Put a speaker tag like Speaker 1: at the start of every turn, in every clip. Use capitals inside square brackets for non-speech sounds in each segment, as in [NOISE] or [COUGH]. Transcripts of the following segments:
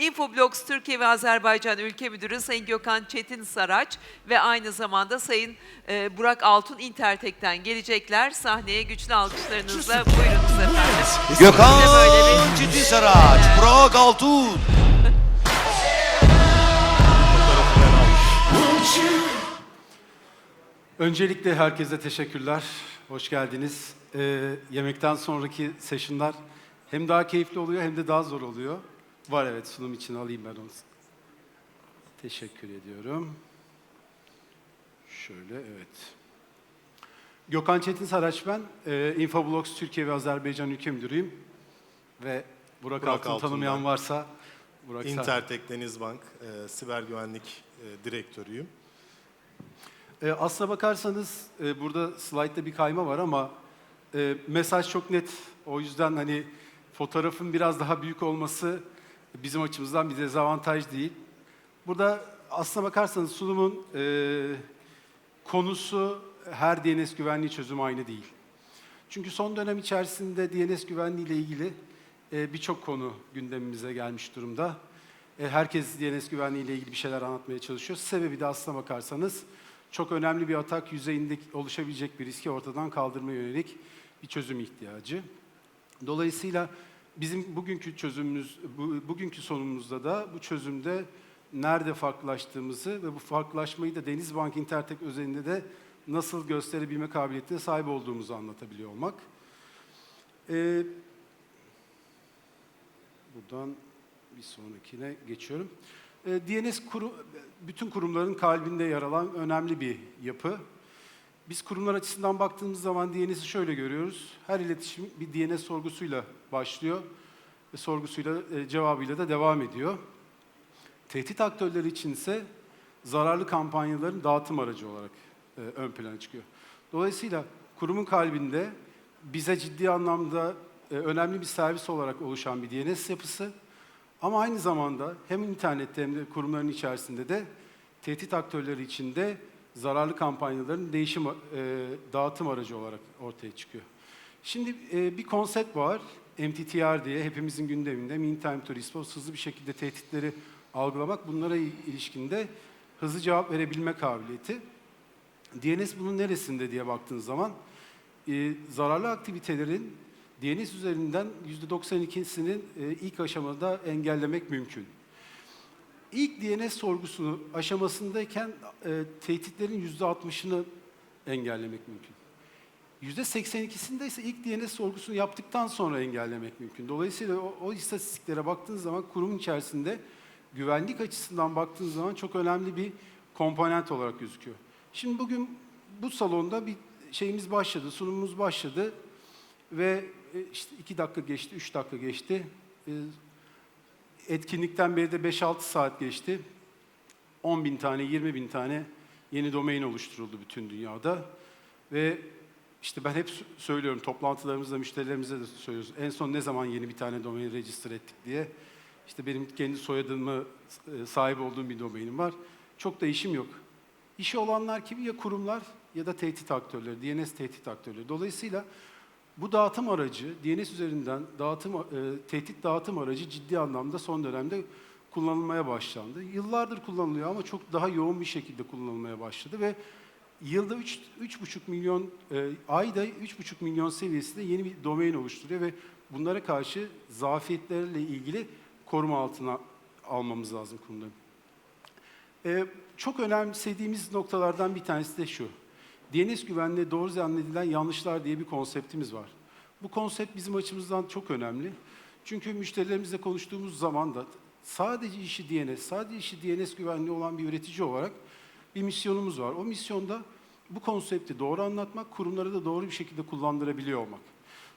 Speaker 1: Infoblox Türkiye ve Azerbaycan Ülke Müdürü Sayın Gökhan Çetin Saraç ve aynı zamanda Sayın e, Burak Altun Intertek'ten gelecekler. Sahneye güçlü alkışlarınızla buyurunuz efendim.
Speaker 2: Gökhan Çetin Saraç, Burak Altun.
Speaker 3: Öncelikle herkese teşekkürler. Hoş geldiniz. Ee, yemekten sonraki session'lar hem daha keyifli oluyor hem de daha zor oluyor. Var evet sunum için alayım ben onu. Teşekkür ediyorum. Şöyle evet. Gökhan Çetin Saraç ben. Ee, Infoblox Türkiye ve Azerbaycan Ülke Müdürüyüm. Ve Burak,
Speaker 4: Burak
Speaker 3: Altun tanımayan
Speaker 4: ben.
Speaker 3: varsa Burak
Speaker 4: Intertek Denizbank e, Siber Güvenlik e, Direktörüyüm.
Speaker 3: E, aslına bakarsanız e, burada slaytta bir kayma var ama e, mesaj çok net. O yüzden hani fotoğrafın biraz daha büyük olması bizim açımızdan bir dezavantaj değil. Burada aslına bakarsanız sunumun e, konusu her DNS güvenliği çözümü aynı değil. Çünkü son dönem içerisinde DNS güvenliği ile ilgili e, birçok konu gündemimize gelmiş durumda. E, herkes DNS güvenliği ile ilgili bir şeyler anlatmaya çalışıyor. Sebebi de aslına bakarsanız çok önemli bir atak yüzeyinde oluşabilecek bir riski ortadan kaldırmaya yönelik bir çözüm ihtiyacı. Dolayısıyla bizim bugünkü çözümümüz, bu, bugünkü sonumuzda da bu çözümde nerede farklılaştığımızı ve bu farklılaşmayı da Denizbank Intertek özelinde de nasıl gösterebilme kabiliyetine sahip olduğumuzu anlatabiliyor olmak. Ee, buradan bir sonrakine geçiyorum. Ee, DNS kuru, bütün kurumların kalbinde yer alan önemli bir yapı. Biz kurumlar açısından baktığımız zaman DNS'i şöyle görüyoruz. Her iletişim bir DNS sorgusuyla başlıyor ve sorgusuyla e, cevabıyla da devam ediyor. Tehdit aktörleri için ise zararlı kampanyaların dağıtım aracı olarak e, ön plana çıkıyor. Dolayısıyla kurumun kalbinde bize ciddi anlamda e, önemli bir servis olarak oluşan bir DNS yapısı ama aynı zamanda hem internette hem de kurumların içerisinde de tehdit aktörleri için de zararlı kampanyaların değişim e, dağıtım aracı olarak ortaya çıkıyor. Şimdi e, bir konsept var, MTTR diye hepimizin gündeminde, Mean Time to Response, hızlı bir şekilde tehditleri algılamak, bunlara ilişkinde hızlı cevap verebilme kabiliyeti. DNS bunun neresinde diye baktığınız zaman e, zararlı aktivitelerin DNS üzerinden %92'sinin e, ilk aşamada engellemek mümkün. İlk DNS sorgusu aşamasındayken e, tehditlerin %60'ını engellemek mümkün. %82'sinde ise ilk DNS sorgusunu yaptıktan sonra engellemek mümkün. Dolayısıyla o, o istatistiklere baktığınız zaman kurum içerisinde güvenlik açısından baktığınız zaman çok önemli bir komponent olarak gözüküyor. Şimdi bugün bu salonda bir şeyimiz başladı, sunumumuz başladı ve e, işte iki dakika geçti, üç dakika geçti. Etkinlikten beri de 5-6 saat geçti. 10 bin tane, 20 bin tane yeni domain oluşturuldu bütün dünyada. Ve işte ben hep söylüyorum, toplantılarımızda müşterilerimize de söylüyoruz. En son ne zaman yeni bir tane domain register ettik diye. İşte benim kendi soyadımı e, sahip olduğum bir domainim var. Çok da işim yok. İşi olanlar kim? Ya kurumlar ya da tehdit aktörleri, DNS tehdit aktörleri. Dolayısıyla bu dağıtım aracı, DNS üzerinden dağıtım, e, tehdit dağıtım aracı ciddi anlamda son dönemde kullanılmaya başlandı. Yıllardır kullanılıyor ama çok daha yoğun bir şekilde kullanılmaya başladı ve yılda 3 3,5 milyon, e, ayda 3,5 milyon seviyesinde yeni bir domain oluşturuyor ve bunlara karşı zafiyetlerle ilgili koruma altına almamız lazım kurumların. Ee, çok önemsediğimiz noktalardan bir tanesi de şu. DNS güvenliğe doğru zannedilen yanlışlar diye bir konseptimiz var. Bu konsept bizim açımızdan çok önemli. Çünkü müşterilerimizle konuştuğumuz zaman da sadece işi DNS, sadece işi DNS güvenliği olan bir üretici olarak bir misyonumuz var. O misyonda bu konsepti doğru anlatmak, kurumları da doğru bir şekilde kullandırabiliyor olmak.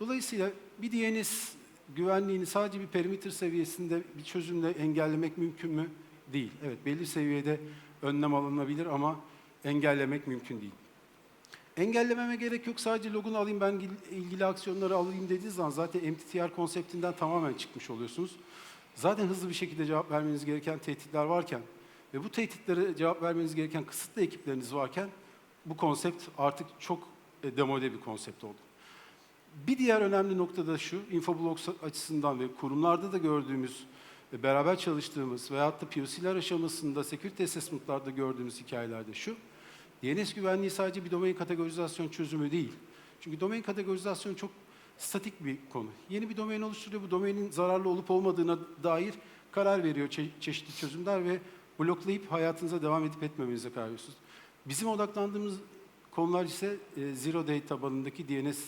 Speaker 3: Dolayısıyla bir DNS güvenliğini sadece bir perimeter seviyesinde bir çözümle engellemek mümkün mü? Değil. Evet belli seviyede önlem alınabilir ama engellemek mümkün değil. Engellememe gerek yok. Sadece logunu alayım ben il- ilgili aksiyonları alayım dediğiniz zaman zaten MTTR konseptinden tamamen çıkmış oluyorsunuz. Zaten hızlı bir şekilde cevap vermeniz gereken tehditler varken ve bu tehditlere cevap vermeniz gereken kısıtlı ekipleriniz varken bu konsept artık çok e, demode bir konsept oldu. Bir diğer önemli nokta da şu, Infoblox açısından ve kurumlarda da gördüğümüz e, beraber çalıştığımız veyahut da POC'ler aşamasında security assessment'larda gördüğümüz hikayelerde şu. DNS güvenliği sadece bir domain kategorizasyon çözümü değil. Çünkü domain kategorizasyon çok statik bir konu. Yeni bir domain oluşturuyor, bu domainin zararlı olup olmadığına dair karar veriyor çe- çeşitli çözümler ve bloklayıp hayatınıza devam edip etmemenize karar veriyorsunuz. Bizim odaklandığımız konular ise e, Zero Day tabanındaki DNS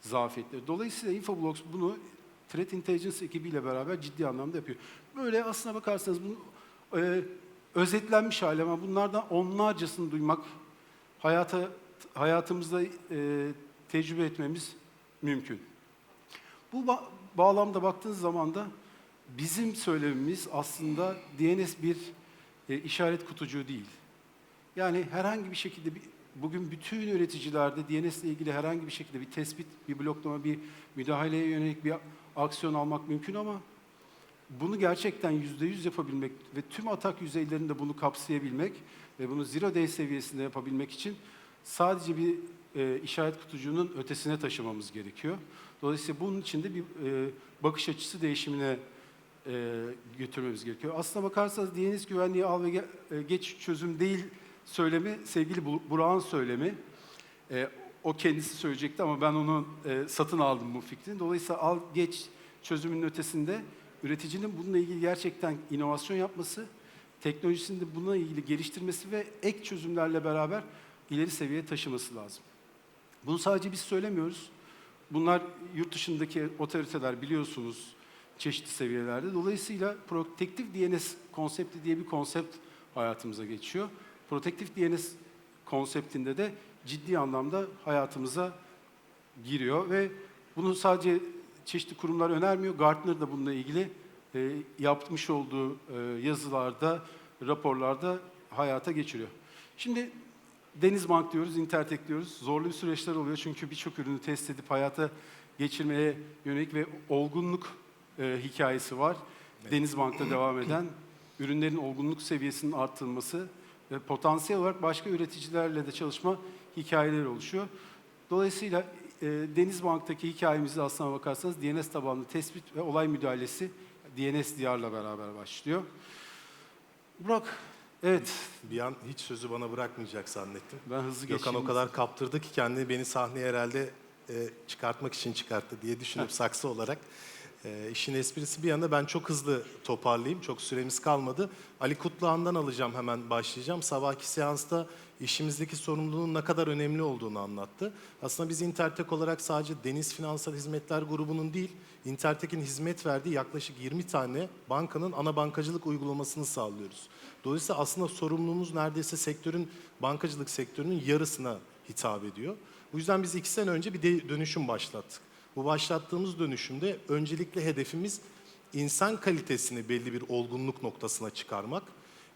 Speaker 3: zafiyetleri. Dolayısıyla Infoblox bunu Threat Intelligence ekibiyle beraber ciddi anlamda yapıyor. Böyle aslına bakarsanız bunu e, özetlenmiş hali ama bunlardan onlarcasını duymak, hayata hayatımızda e, tecrübe etmemiz mümkün. Bu ba- bağlamda baktığınız zaman da bizim söylemimiz aslında DNS bir e, işaret kutucuğu değil. Yani herhangi bir şekilde bir, bugün bütün üreticilerde DNS ile ilgili herhangi bir şekilde bir tespit, bir bloklama, bir müdahaleye yönelik bir aksiyon almak mümkün ama bunu gerçekten yüzde yüz yapabilmek ve tüm atak yüzeylerinde bunu kapsayabilmek ve bunu zero day seviyesinde yapabilmek için sadece bir e, işaret kutucuğunun ötesine taşımamız gerekiyor. Dolayısıyla bunun için de bir e, bakış açısı değişimine e, götürmemiz gerekiyor. Aslına bakarsanız DNS güvenliği al ve e, geç çözüm değil söylemi sevgili Bu- Burak'ın söylemi. E, o kendisi söyleyecekti ama ben onu e, satın aldım bu fikrini. Dolayısıyla al geç çözümünün ötesinde üreticinin bununla ilgili gerçekten inovasyon yapması, teknolojisini de bununla ilgili geliştirmesi ve ek çözümlerle beraber ileri seviyeye taşıması lazım. Bunu sadece biz söylemiyoruz. Bunlar yurt dışındaki otoriteler biliyorsunuz çeşitli seviyelerde. Dolayısıyla Protective DNS konsepti diye bir konsept hayatımıza geçiyor. Protective DNS konseptinde de ciddi anlamda hayatımıza giriyor ve bunu sadece çeşitli kurumlar önermiyor. Gartner da bununla ilgili e, yapmış olduğu e, yazılarda, raporlarda hayata geçiriyor. Şimdi Denizbank diyoruz, Intertek diyoruz. Zorlu süreçler oluyor çünkü birçok ürünü test edip hayata geçirmeye yönelik ve olgunluk e, hikayesi var. Denizbank'ta devam eden ürünlerin olgunluk seviyesinin arttırılması ve potansiyel olarak başka üreticilerle de çalışma hikayeleri oluşuyor. Dolayısıyla e, Denizbank'taki hikayemizde aslına bakarsanız DNS tabanlı tespit ve olay müdahalesi DNS diyarla beraber başlıyor. Burak, evet
Speaker 4: Bir an hiç sözü bana bırakmayacak zannettim.
Speaker 3: ben hızlı
Speaker 4: Gökhan
Speaker 3: geçeyim.
Speaker 4: o kadar kaptırdı ki kendini beni sahneye herhalde e, çıkartmak için çıkarttı diye düşünüp saksı olarak. E, işin esprisi bir yana ben çok hızlı toparlayayım. Çok süremiz kalmadı. Ali Kutluhan'dan alacağım hemen başlayacağım. Sabahki seansta işimizdeki sorumluluğun ne kadar önemli olduğunu anlattı. Aslında biz Intertek olarak sadece Deniz Finansal Hizmetler grubunun değil, Intertek'in hizmet verdiği yaklaşık 20 tane bankanın ana bankacılık uygulamasını sağlıyoruz. Dolayısıyla aslında sorumluluğumuz neredeyse sektörün, bankacılık sektörünün yarısına hitap ediyor. Bu yüzden biz iki sene önce bir dönüşüm başlattık. Bu başlattığımız dönüşümde öncelikle hedefimiz insan kalitesini belli bir olgunluk noktasına çıkarmak.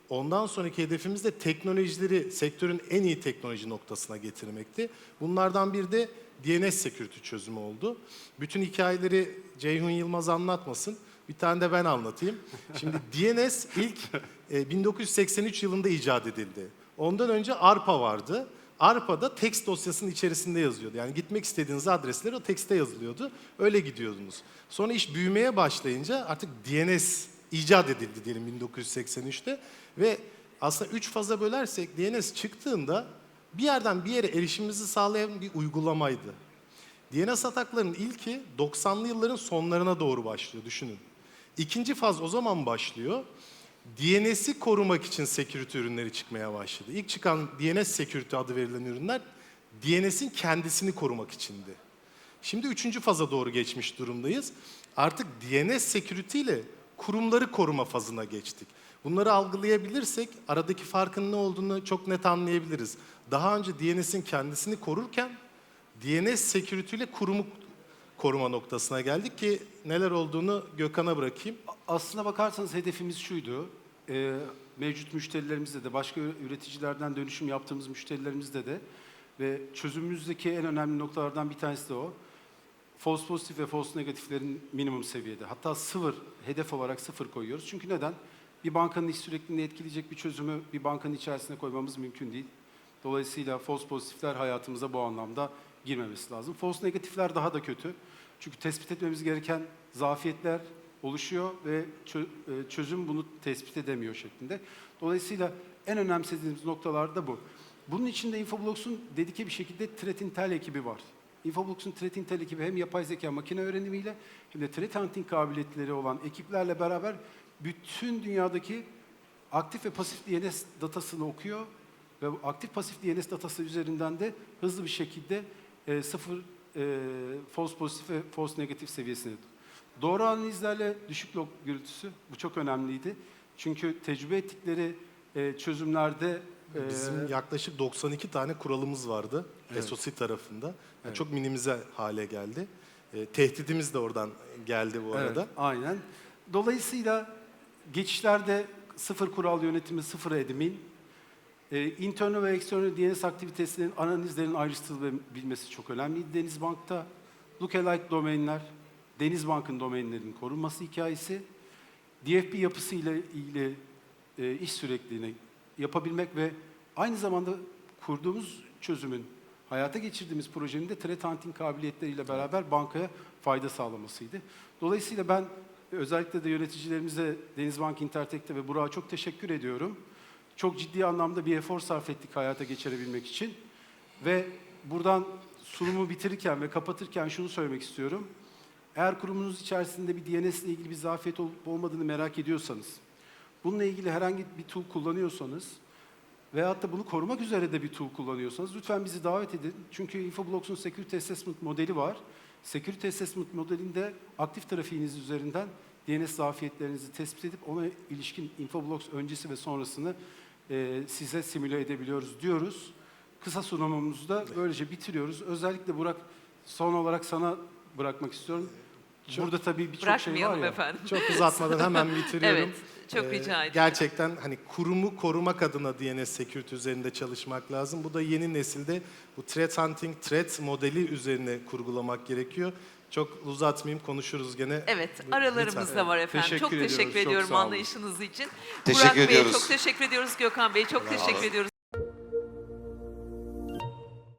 Speaker 4: Ondan sonraki hedefimiz de teknolojileri sektörün en iyi teknoloji noktasına getirmekti. Bunlardan bir de DNS security çözümü oldu. Bütün hikayeleri Ceyhun Yılmaz anlatmasın. Bir tane de ben anlatayım. Şimdi [LAUGHS] DNS ilk e, 1983 yılında icat edildi. Ondan önce ARPA vardı. ARPA'da text dosyasının içerisinde yazıyordu. Yani gitmek istediğiniz adresler o tekste yazılıyordu. Öyle gidiyordunuz. Sonra iş büyümeye başlayınca artık DNS icat edildi diyelim 1983'te. Ve aslında üç faza bölersek DNS çıktığında bir yerden bir yere erişimimizi sağlayan bir uygulamaydı. DNS ataklarının ilki 90'lı yılların sonlarına doğru başlıyor düşünün. İkinci faz o zaman başlıyor. DNS'i korumak için security ürünleri çıkmaya başladı. İlk çıkan DNS security adı verilen ürünler DNS'in kendisini korumak içindi. Şimdi üçüncü faza doğru geçmiş durumdayız. Artık DNS security ile kurumları koruma fazına geçtik. Bunları algılayabilirsek aradaki farkın ne olduğunu çok net anlayabiliriz. Daha önce DNS'in kendisini korurken DNS security ile kurumu koruma noktasına geldik ki neler olduğunu Gökhan'a bırakayım.
Speaker 3: Aslına bakarsanız hedefimiz şuydu. Ee, mevcut müşterilerimizde de, başka üreticilerden dönüşüm yaptığımız müşterilerimizde de ve çözümümüzdeki en önemli noktalardan bir tanesi de o. False pozitif ve false negatiflerin minimum seviyede. Hatta sıfır, hedef olarak sıfır koyuyoruz. Çünkü neden? Bir bankanın iş sürekliliğini etkileyecek bir çözümü bir bankanın içerisine koymamız mümkün değil. Dolayısıyla false pozitifler hayatımıza bu anlamda girmemesi lazım. False negatifler daha da kötü. Çünkü tespit etmemiz gereken zafiyetler oluşuyor ve e, çözüm bunu tespit edemiyor şeklinde. Dolayısıyla en önemsediğimiz noktalar da bu. Bunun içinde Infoblox'un dedike bir şekilde Threat Intel ekibi var. Infoblox'un Threat Intel ekibi hem yapay zeka makine öğrenimiyle hem de threat hunting kabiliyetleri olan ekiplerle beraber bütün dünyadaki aktif ve pasif DNS datasını okuyor ve aktif pasif DNS datası üzerinden de hızlı bir şekilde e, sıfır e, false pozitif ve false negatif seviyesine. Doğru analizlerle düşük log gürültüsü bu çok önemliydi. Çünkü tecrübe ettikleri e, çözümlerde e,
Speaker 4: Bizim yaklaşık 92 tane kuralımız vardı
Speaker 3: Evet.
Speaker 4: SOC tarafında. Yani
Speaker 3: Evet.
Speaker 4: Çok minimize hale geldi. E, tehdidimiz de oradan geldi bu
Speaker 3: Evet,
Speaker 4: arada.
Speaker 3: aynen. Dolayısıyla geçişlerde sıfır kural yönetimi, sıfır admin, e, internal ve external DNS aktivitesinin analizlerin ayrıştırılabilmesi çok önemliydi. Denizbank'ta lookalike domainler, Denizbank'ın domainlerinin korunması hikayesi, DFP yapısı ile ilgili e, iş sürekliliğini yapabilmek ve aynı zamanda kurduğumuz çözümün, hayata geçirdiğimiz projenin de threat hunting kabiliyetleriyle beraber bankaya fayda sağlamasıydı. Dolayısıyla ben özellikle de yöneticilerimize Denizbank Intertek'te ve Burak'a çok teşekkür ediyorum. Çok ciddi anlamda bir efor sarf ettik hayata geçirebilmek için. Ve buradan sunumu bitirirken ve kapatırken şunu söylemek istiyorum. Eğer kurumunuz içerisinde bir DNS ile ilgili bir zafiyet olup olmadığını merak ediyorsanız, bununla ilgili herhangi bir tool kullanıyorsanız veyahut da bunu korumak üzere de bir tool kullanıyorsanız lütfen bizi davet edin. Çünkü Infoblox'un Security Assessment modeli var. Security Assessment modelinde aktif trafiğiniz üzerinden DNS zafiyetlerinizi tespit edip ona ilişkin Infoblox öncesi ve sonrasını e, size simüle edebiliyoruz diyoruz. Kısa sunumumuzu da böylece bitiriyoruz. Özellikle Burak son olarak sana bırakmak istiyorum. Burada tabii birçok şey var ya.
Speaker 1: efendim.
Speaker 4: Çok uzatmadan hemen bitiriyorum.
Speaker 1: Evet, çok
Speaker 4: Ee,
Speaker 1: rica ediyorum.
Speaker 4: Gerçekten hani kurumu korumak adına DNS security üzerinde çalışmak lazım. Bu da yeni nesilde bu threat hunting, threat modeli üzerine kurgulamak gerekiyor. Çok uzatmayayım konuşuruz gene.
Speaker 1: Evet,
Speaker 4: Lütfen.
Speaker 1: aralarımızda var efendim.
Speaker 3: Teşekkür
Speaker 1: çok
Speaker 3: ediyoruz,
Speaker 1: teşekkür
Speaker 3: çok
Speaker 1: ediyorum
Speaker 3: sağ olun.
Speaker 1: anlayışınız için.
Speaker 2: Teşekkür
Speaker 1: Burak Bey'e
Speaker 2: ediyoruz.
Speaker 1: çok teşekkür ediyoruz. Gökhan Bey çok teşekkür ediyoruz.